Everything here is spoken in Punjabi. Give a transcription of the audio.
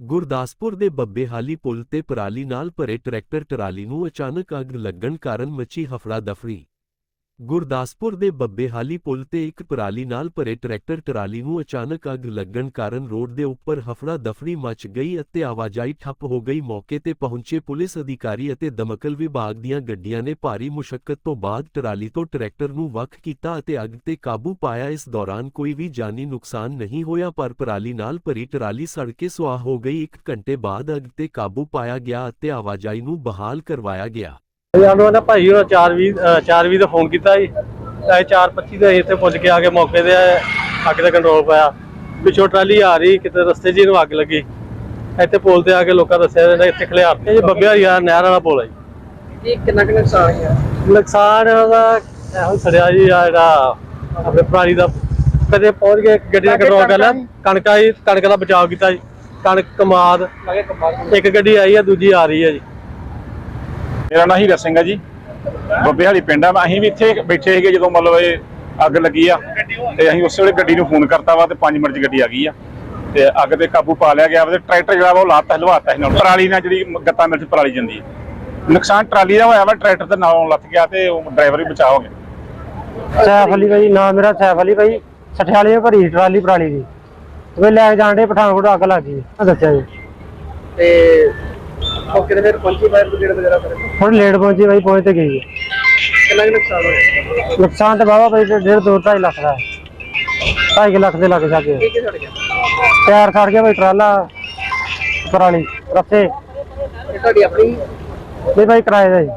ਗੁਰਦਾਸਪੁਰ ਦੇ ਬੱਬੇਹਾਲੀ ਪੁਲ ਤੇ ਪਰਾਲੀ ਨਾਲ ਭਰੇ ਟਰੈਕਟਰ ਟਰਾਲੀ ਨੂੰ ਅਚਾਨਕ ਅੱਗ ਲੱਗਣ ਕਾਰਨ ਮਚੀ ਹਫੜਾ ਦਫੜੀ ਗੁਰਦਾਸਪੁਰ ਦੇ ਬੱਬੇਹਾਲੀ ਪੁਲ ਤੇ ਇੱਕ ਪਰਾਲੀ ਨਾਲ ਭਰੇ ਟਰੈਕਟਰ ਟਰਾਲੀ ਨੂੰ ਅਚਾਨਕ ਅੱਗ ਲੱਗਣ ਕਾਰਨ ਰੋਡ ਦੇ ਉੱਪਰ ਹਫੜਾ ਦਫੜੀ ਮਚ ਗਈ ਅਤੇ ਆਵਾਜਾਈ ਠੱਪ ਹੋ ਗਈ। ਮੌਕੇ ਤੇ ਪਹੁੰਚੇ ਪੁਲਿਸ ਅਧਿਕਾਰੀ ਅਤੇ ਦਮਕਲ ਵਿਭਾਗ ਦੀਆਂ ਗੱਡੀਆਂ ਨੇ ਭਾਰੀ ਮੁਸ਼ਕਲ ਤੋਂ ਬਾਅਦ ਟਰਾਲੀ ਤੋਂ ਟਰੈਕਟਰ ਨੂੰ ਵੱਖ ਕੀਤਾ ਅਤੇ ਅੱਗ ਤੇ ਕਾਬੂ ਪਾਇਆ। ਇਸ ਦੌਰਾਨ ਕੋਈ ਵੀ ਜਾਨੀ ਨੁਕਸਾਨ ਨਹੀਂ ਹੋਇਆ, ਪਰ ਪਰਾਲੀ ਨਾਲ ਭਰੀ ਟਰਾਲੀ ਸੜ ਕੇ ਸੁਆਹ ਹੋ ਗਈ। ਇੱਕ ਘੰਟੇ ਬਾਅਦ ਅੱਗ ਤੇ ਕਾਬੂ ਪਾਇਆ ਗਿਆ ਅਤੇ ਆਵਾਜਾਈ ਨੂੰ ਬਹਾਲ ਕਰਵਾਇਆ ਗਿਆ। ਸਾਨੂੰ ਨਾ ਭਾਈ ਉਹ 420 420 ਦਾ ਫੋਨ ਕੀਤਾ ਜੀ। ਇਹ 425 ਦੇ ਇੱਥੇ ਪੁੱਜ ਕੇ ਆ ਕੇ ਮੌਕੇ ਤੇ ਅੱਗ ਦਾ ਕੰਟਰੋਲ ਪਾਇਆ। ਪਿੱਛੋਂ ਟਰਾਲੀ ਆ ਰਹੀ ਕਿਤੇ ਰਸਤੇ 'ਚ ਇਹਨੂੰ ਅੱਗ ਲੱਗੀ। ਇੱਥੇ ਪੁਲ ਤੇ ਆ ਕੇ ਲੋਕਾਂ ਦੱਸਿਆ ਇਹਨਾਂ ਇੱਥੇ ਖਲਿਆਰ ਤੇ ਜੀ ਬੱਬਿਆ ਯਾਰ ਨਹਿਰ ਵਾਲਾ ਪੁਲ ਹੈ ਜੀ। ਕਿੰਨਾ ਕੁ ਨੁਕਸਾਨ ਹੋਇਆ? ਨੁਕਸਾਨ ਉਹਦਾ ਇਹੋ ਸੜਿਆ ਜੀ ਆ ਜਿਹੜਾ ਆਪਣੇ ਪ੍ਰਾਣੀ ਦਾ ਕਦੇ ਪਹੁੰਚ ਗਏ ਗੱਡੀ ਦਾ ਕੰਟਰੋਲ ਕਰ ਲਿਆ। ਕਣਕਾਂ ਜੀ। ਕਣਕ ਦਾ ਬਚਾਅ ਕੀਤਾ ਜੀ। ਕਣਕ ਕਮਾਦ ਇੱਕ ਗੱਡੀ ਆਈ ਆ ਦੂਜੀ ਆ ਰਹੀ ਹੈ ਜੀ। ਮੇਰਾ ਨਾਂ ਹੀਰਾ ਸਿੰਘ ਆ ਜੀ। ਬੱਬੇ ਹਾਲੀ ਪਿੰਡ ਆ। ਅਸੀਂ ਵੀ ਇੱਥੇ ਬੈਠੇ ਸੀਗੇ ਜਦੋਂ ਮਤਲਬ ਇਹ ਅੱਗ ਲੱਗੀ ਆ। ਤੇ ਅਸੀਂ ਉਸੇ ਵੇਲੇ ਗੱਡੀ ਨੂੰ ਫੋਨ ਕਰਤਾ ਵਾ ਤੇ 5 ਮਿੰਟ 'ਚ ਗੱਡੀ ਆ ਗਈ ਆ। ਤੇ ਅੱਗ ਤੇ ਕਾਬੂ ਪਾ ਲਿਆ ਗਿਆ ਤੇ ਟਰੈਕਟਰ ਜਿਹੜਾ ਵਾ ਉਹ ਲਾਤਾ ਹਲਵਾਤਾ ਸੀ ਨਾਲ। ਪਰਾਲੀ ਨਾਲ ਜਿਹੜੀ ਗੱਤਾ ਮਿਲ ਪਰਾਲੀ ਜਾਂਦੀ ਹੈ ਨੁਕਸਾਨ ਟਰਾਲੀ ਦਾ ਹੋਇਆ ਵਾ ਟਰੈਕਟਰ ਦੇ ਨਾਲੋਂ ਲੱਥ ਗਿਆ ਤੇ ਉਹ ਡਰਾਈਵਰ ਵੀ ਬਚਾ ਹੋ ਗਿਆ। ਸੈਫ ਅਲੀ ਭਾਈ ਨਾਮ ਮੇਰਾ ਸੈਫ ਅਲੀ ਭਾਈ ਸਠਿਆਲੇ ਭਰੀ ਟਰਾਲੀ ਪਰਾਲੀ ਦੀ। ਵੇ ਲੈ ਕੇ ਜਾਣ ਦੇ ਪਠਾਨਕੋਟ ਅੱਗ ਲੱਗ ਗਈ। ਆ ਦੱਸਿਆ ਜੀ। ਤੇ ਮੌਕੇ ਤੇ ਫਿਰ ਪਹੁੰਚੀ ਫਾਇਰ ਬ੍ਰਿਗੇਡ ਵਗੈਰਾ ਫਿਰ? ਹੁਣ ਲੇਟ ਪਹੁੰਚੀ ਭਾਈ ਪਹੁੰਚ ਤੇ ਗਈ ਹੈ। ਕਿੰਨਾ ਕੁ ਨੁਕਸਾਨ ਹੋਇਆ? ਨੁਕਸਾਨ ਤਾਂ ਬਾਬਾ ਭਾਈ ਤੇ ਡੇਢ ਦੋ ਢਾਈ ਲੱਖ ਦਾ ਹੈ। ਢਾਈ ਕੁ ਲੱਖ ਦੇ ਲੱਗ ਜਾ ਕੇ ਕੀ ਗਿਆ ਟਾਇਰ ਖੜ ਗਿਆ ਭਾਈ ਟਰਾਲਾ ਪਰਾਲੀ ਰੱਸੇ ਇਹ ਤੁਹਾਡੀ ਆਪਣੀ? ਨਹੀਂ ਭਾਈ ਕਿਰਾਏ ਦਾ ਜੀ